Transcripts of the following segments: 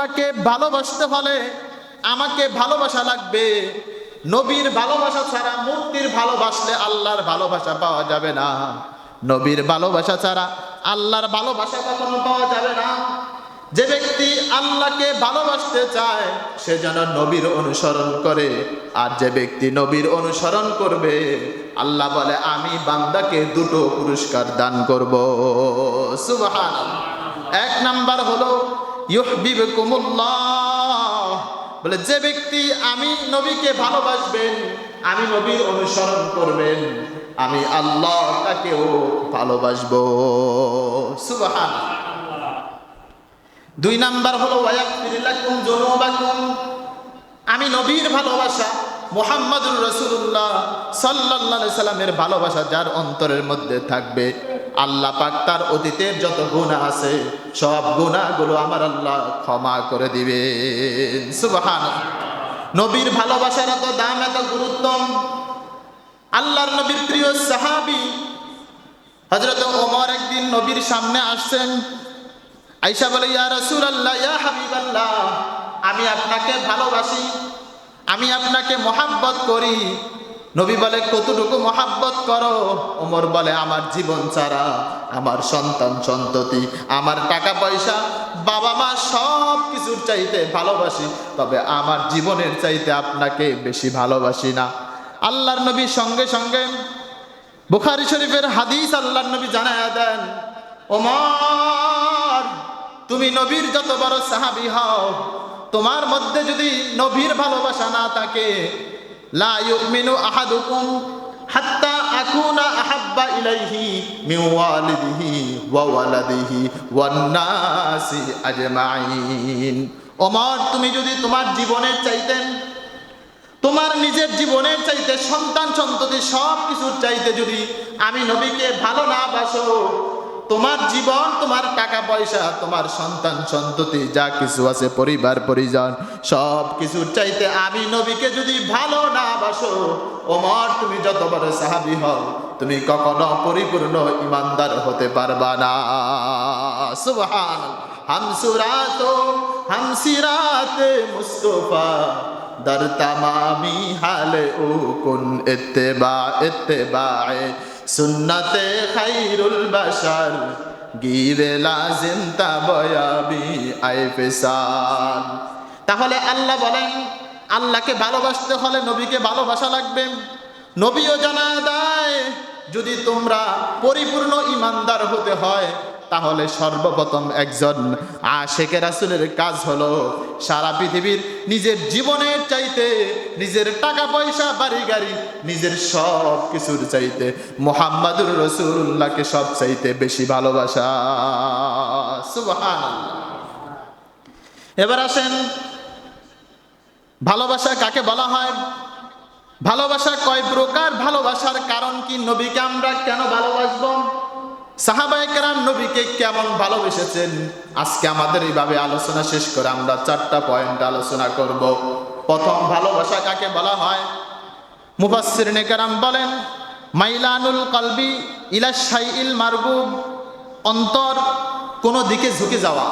আল্লাহকে ভালোবাসতে হলে আমাকে ভালোবাসা লাগবে। নবীর ভালোবাসা ছাড়া মূর্তির ভালোবাসলে আল্লাহর ভালোবাসা পাওয়া যাবে না। নবীর ভালোবাসা ছাড়া আল্লাহর ভালোবাসা কখনো পাওয়া যাবে না। যে ব্যক্তি আল্লাহকে ভালোবাসতে চায়, সে যেন নবীর অনুসরণ করে। আর যে ব্যক্তি নবীর অনুসরণ করবে, আল্লাহ বলে, আমি বান্দাকে দুটো পুরস্কার দান করব। সুবহান এক নাম্বার হলো বলে, যে ব্যক্তি আমি নবীকে ভালোবাসবেন, আমি নবীর অনুসরণ করবেন, আমি আল্লাহ তাকেও ভালোবাসবো। সুবহান দুই নাম্বার হলো আমি নবীর ভালোবাসা, মোহাম্মদুর রসুল্লাহ সাল্লাহ সাল্লামের ভালোবাসা যার অন্তরের মধ্যে থাকবে। আল্লাহ পাক তার অতীতের যত গুণা আছে, সব গুণাগুলো আমার আল্লাহ ক্ষমা করে দিবে সুবহান নবীর ভালোবাসার এত দাম, এত গুরুত্ব। আল্লাহর নবীর প্রিয় সাহাবি হজরত ওমর একদিন নবীর সামনে আসছেন। আইসা বলে, ইয়া রসুল আল্লাহ ইয়া হাবিব আল্লাহ আমি আপনাকে ভালোবাসি, আমি আপনাকে মহাব্বত করি নবী বলে, কতটুকু মহাব্বত করো? ওমর বলে, আমার জীবন ছাড়া আমার সন্তান সন্ততি, আমার টাকা পয়সা বাবা মা সব কিছুর চাইতে ভালোবাসি, তবে আমার জীবনের চাইতে আপনাকে বেশি ভালোবাসি না। আল্লাহর নবী সঙ্গে সঙ্গে বুখারি শরীফের হাদিস আল্লাহর নবী জানায়া দেন, ওমর, তুমি নবীর যত বড় সাহাবি হও, তোমার মধ্যে যদি নবীর ভালোবাসা না থাকে লা ইউমিনু আহাদুকুম হাত্তা আকুনা আহাব্বা ইলাইহি মিন ওয়ালিদিহি ওয়া ওয়ালাদিহি ওয়ান নাসি আজমাইন। ওমর, তুমি যদি তোমার জীবনের চাইতেন তোমার নিজের জীবনের চাইতে সন্তান সন্ততি সব কিছুর চাইতে যদি আমি নবীকে ভালো না বাসো তোমার জীবন, তোমার টাকা পয়সা, তোমার সন্তান, সন্ততি, যা কিছু আছে, পরিবার, পরিজন সব কিছুর চাইতে আমি নবীকে যদি ভালো না বাসো, ওমর, তুমি যত বড় সাহাবি হও, তুমি কখনো পরিপূর্ণ ইমানদার হতে পারবা না। সুবহান হামসুরাত, হামসিরাত মুস্তফা দর তামামি হালে ও কুন ইত্তেবা ইত্তেবায়ে সুন্নতে খাইরুল বাসার গিরে লাজিম তাবয়াবি আই ফেসাল। তাহলে আল্লাহ বলেন, আল্লাহকে ভালোবাসতে হলে নবীকে ভালোবাসা লাগবে। নবীও জানা দেয় যদি তোমরা পরিপূর্ণ ইমানদার হতে হয় তাহলে সর্বপ্রথম একজন আশেকে রাসুলের কাজ হলো সারা পৃথিবীর নিজের জীবনের চাইতে নিজের টাকা পয়সা, বাড়ি, গাড়ি, নিজের সব কিছুর চাইতে মোহাম্মদুর রসুল্লাহকে সব চাইতে বেশি ভালোবাসা। সুবহান এবার আসেন, ভালোবাসা কাকে বলা হয়? ভালোবাসা কয় প্রকার? ভালোবাসার কারণ কি? নবীকে আমরা কেন ভালোবাসবো? সাহাবাইকেরাম নবীকে কেমন ভালোবেসেছেন? আজকে আমাদের এইভাবে আলোচনা শেষ করে আমরা চারটা পয়েন্ট আলোচনা করব। প্রথম ভালোবাসা কাকে বলা হয়? মুফাসসির নেকারাম বলেন, মাইলানুল কলবি ইলা শাইইল মারগুব অন্তর কোনো দিকে ঝুঁকে যাওয়া,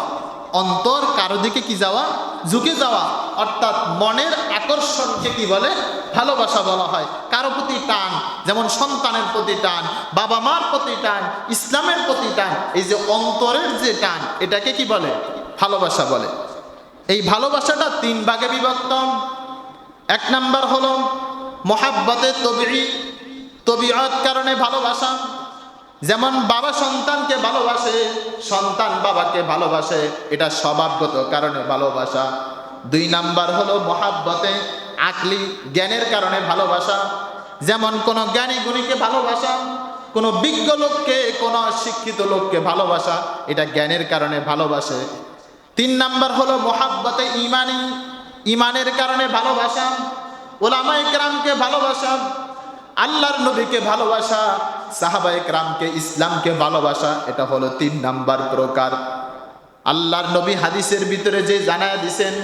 অন্তর কারও দিকে কি যাওয়া? ঝুঁকে যাওয়া। অর্থাৎ মনের আকর্ষণকে কি বলে? ভালোবাসা বলা হয়। কারও প্রতি টান, যেমন সন্তানের প্রতি টান বাবা মার প্রতি টান, ইসলামের প্রতি টান, এই যে অন্তরের যে টান, এটাকে কি বলে? ভালোবাসা বলে। এই ভালোবাসাটা তিন ভাগে বিভক্ত। এক নাম্বার হলো মহাব্বতে তবি তবিয়ত কারণে ভালোবাসা। যেমন বাবা সন্তানকে ভালোবাসে, সন্তান বাবাকে ভালোবাসে, এটা স্বভাবগত কারণে ভালোবাসা। দুই নাম্বার হলো মহাব্বতে আকলি, জ্ঞানের কারণে ভালোবাসা। যেমন কোনো জ্ঞানী গুণীকে ভালোবাসা, কোনো বিজ্ঞ লোককে, কোনো শিক্ষিত লোককে ভালোবাসা, এটা জ্ঞানের কারণে ভালোবাসে। তিন নাম্বার হলো মহাব্বতে ইমানি, ইমানের কারণে ভালোবাসা ওলামা ইকরামকে ভালোবাসা, আল্লাহর নবীকে ভালোবাসা সাহাবা ইকরামকে ইসলামকে ভালোবাসা, এটা হলো তিন নাম্বার প্রকার। আল্লাহর নবী হাদিসের ভিতরে যে জানায় দিছেন,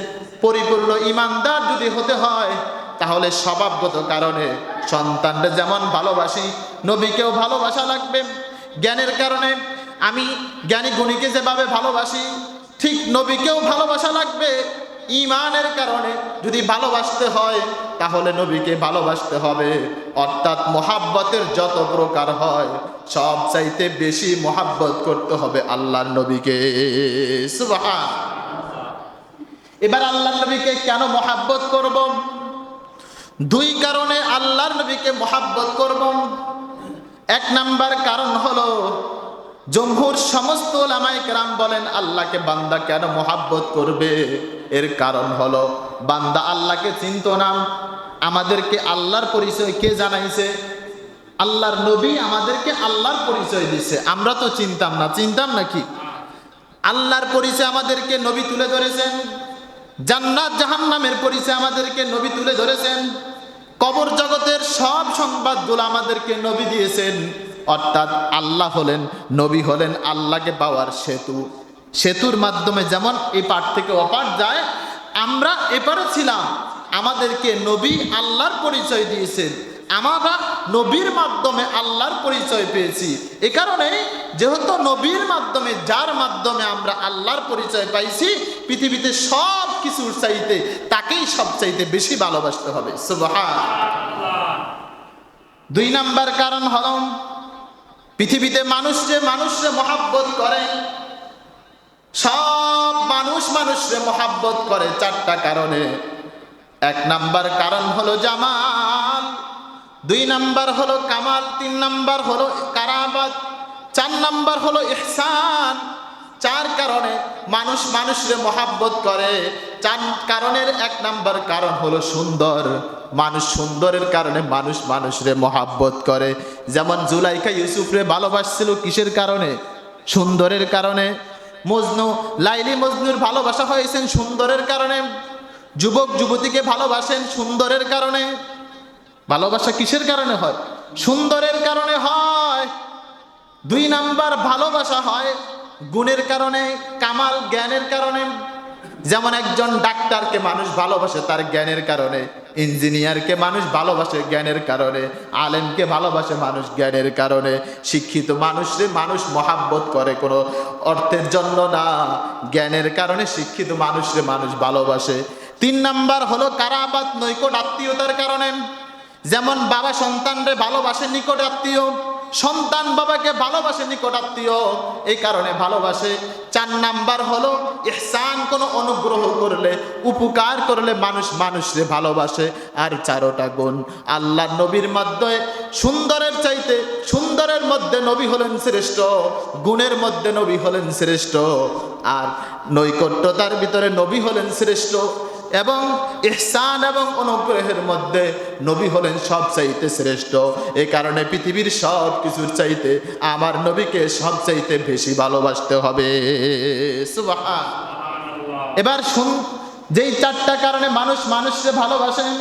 পরিপূর্ণ ইমানদার যদি হতে হয়, তাহলে স্বভাবগত কারণে সন্তানরা যেমন ভালোবাসি, নবীকেও ভালোবাসা লাগবে। জ্ঞানের কারণে আমি জ্ঞানী গুণীকে যেভাবে ভালোবাসি, ঠিক নবীকেও ভালোবাসা লাগবে। ইমানের কারণে যদি ভালোবাসতে হয়, তাহলে নবীকে ভালোবাসতে হবে। অর্থাৎ মোহাব্বতের যত প্রকার হয়, সব চাইতে বেশি মোহাব্বত করতে হবে আল্লাহর নবীকে। এবার আল্লাহ নবীকে কেন মোহাব্বত করব? দুই কারণে আল্লাহর নবীকে মোহাব্বত করব। এক নাম্বার কারণ হলো, জমহুর সমস্ত ওলামাই কেরাম বলেন, আল্লাহকে বান্দা কেন মোহাব্বত করবে? এর কারণ হলো, বান্দা আল্লাহকে চিনত না। আমাদেরকে আল্লাহর পরিচয় কে জানাইছে? আল্লাহর নবী আমাদেরকে আল্লাহর পরিচয় দিচ্ছে আমরা তো চিনতাম না। চিনতাম নাকি আল্লাহর পরিচয় আমাদেরকে নবী তুলে ধরেছেন। জান্নাত জাহান্নামের পরিচয় আমাদেরকে নবী তুলে ধরেছেন। কবর জগতের সব সংবাদগুলো আমাদেরকে নবী দিয়েছেন। অর্থাৎ আল্লাহ হলেন, নবী হলেন, আল্লাহকে পাওয়ার সেতু। সেতুর মাধ্যমে যেমন এই পাট থেকে অপার যায়, আমরা এপারে ছিলাম। আমাদেরকে নবী আল্লাহর পরিচয় দিয়েছেন। আমরা নবীর মাধ্যমে আল্লাহর পরিচয় পেয়েছি। এ কারণে যেহেতু নবীর মাধ্যমে, যার মাধ্যমে আমরা আল্লাহর পরিচয় পাইছি, পৃথিবীতে সব কিছুর চাইতে, তাকেই সব চাইতে বেশি ভালোবাসতে হবে। দুই নাম্বার কারণ হল, পৃথিবীতে মানুষ যে মানুষরে মহাব্বত করে, সব মানুষ মানুষরে মহাব্বত করে চারটা কারণে। এক নাম্বার কারণ হলো জামাল, দুই নাম্বার হলো কামাল, তিন নাম্বার হলো কারাবাত চার নাম্বার হলো ইহসান। চার কারণে মানুষ মানুষরে মহাব্বত করে। চার কারণের এক নাম্বার কারণ হলো সুন্দর। মানুষ সুন্দরের কারণে মানুষ মানুষরে মহাব্বত করে। যেমন জুলাইকা ইউসুফরে ভালোবাসছিল কিসের কারণে? সুন্দরের কারণে। মজনু, লাইলি মজনুর ভালোবাসা হয়েছেন সুন্দরের কারণে। যুবক যুবতীকে ভালোবাসেন সুন্দরের কারণে। ভালোবাসা কিসের কারণে হয়? সুন্দরের কারণে হয়। দুই নাম্বার ভালোবাসা হয় গুণের কারণে, কামাল জ্ঞানের কারণে, যেমন একজন ডাক্তারকে মানুষ ভালোবাসে তার জ্ঞানের কারণে, ইঞ্জিনিয়ারকে মানুষ ভালোবাসে জ্ঞানের কারণে, আলেমকে ভালোবাসে মানুষ জ্ঞানের কারণে, শিক্ষিত মানুষরে মানুষ মহাব্বত করে কোনো অর্থের জন্য না, জ্ঞানের কারণে শিক্ষিত মানুষরে মানুষ ভালোবাসে। তিন নাম্বার হলো কারাবাত, নৈকট আত্মীয়তার কারণে, যেমন বাবা সন্তানরে ভালোবাসে নিকট আত্মীয় সন্তান বাবাকে ভালোবাসে নিকট আত্মীয় এই কারণে ভালোবাসে। চার নাম্বার হলো, ইহসান কোনো অনুগ্রহ করলে, উপকার করলে মানুষ মানুষরে ভালোবাসে। আর চারোটা গুণ, আল্লাহ নবীর মাধ্যমে সুন্দরের চাইতে, সুন্দরের মধ্যে নবী হলেন শ্রেষ্ঠ, গুণের মধ্যে নবী হলেন শ্রেষ্ঠ। আর নৈকট্যতার ভিতরে নবী হলেন শ্রেষ্ঠ। এবং ইহসান এবং অনুগ্রহের মধ্যে নবী হলেন সব চাইতে শ্রেষ্ঠ। এ কারণে পৃথিবীর সব কিছুর চাইতে আমার নবীকে সব চাইতে বেশি ভালোবাসতে হবে। এবার শুন, যেই চারটা কারণে মানুষ মানুষকে ভালোবাসেন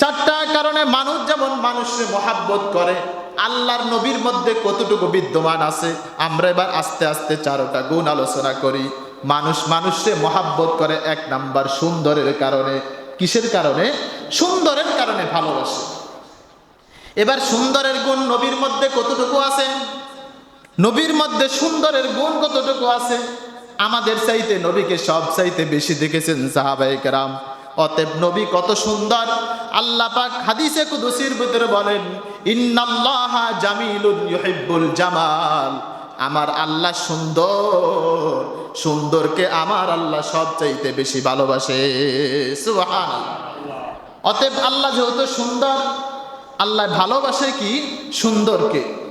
চারটা কারণে মানুষ যেমন মানুষকে মহাব্বত করে, আল্লাহর নবীর মধ্যে কতটুকু বিদ্যমান আছে, আমরা এবার আস্তে আস্তে চারোটা গুণ আলোচনা করি। মানুষ মানুষকে মহাব্বত করে এক নাম্বার সুন্দরের কারণে। কিসের কারণে? সুন্দরের কারণে ভালোবাসে। এবার সুন্দরের গুণ নবীর মধ্যে কতটুকু আছে? নবীর মধ্যে সুন্দরের গুণ কতটুকু আছে? আমাদের চাইতে নবীকে সব চাইতে বেশি দেখেছেন সাহাবাই কেরাম। অতএব নবী কত সুন্দর। আল্লাহ পাক হাদিসে কুদুসির ভিতরে বলেন, ইন্নাল্লাহ জামিলুন ইউহিব্বুল জামাল। আমার আল্লাহ সুন্দর, সুন্দরকে আমার আল্লাহ সব চাইতে বেশি ভালোবাসে। অতএব আল্লাহ যেহেতু সুন্দর, আল্লাহ ভালোবাসে কি? সুন্দরকে।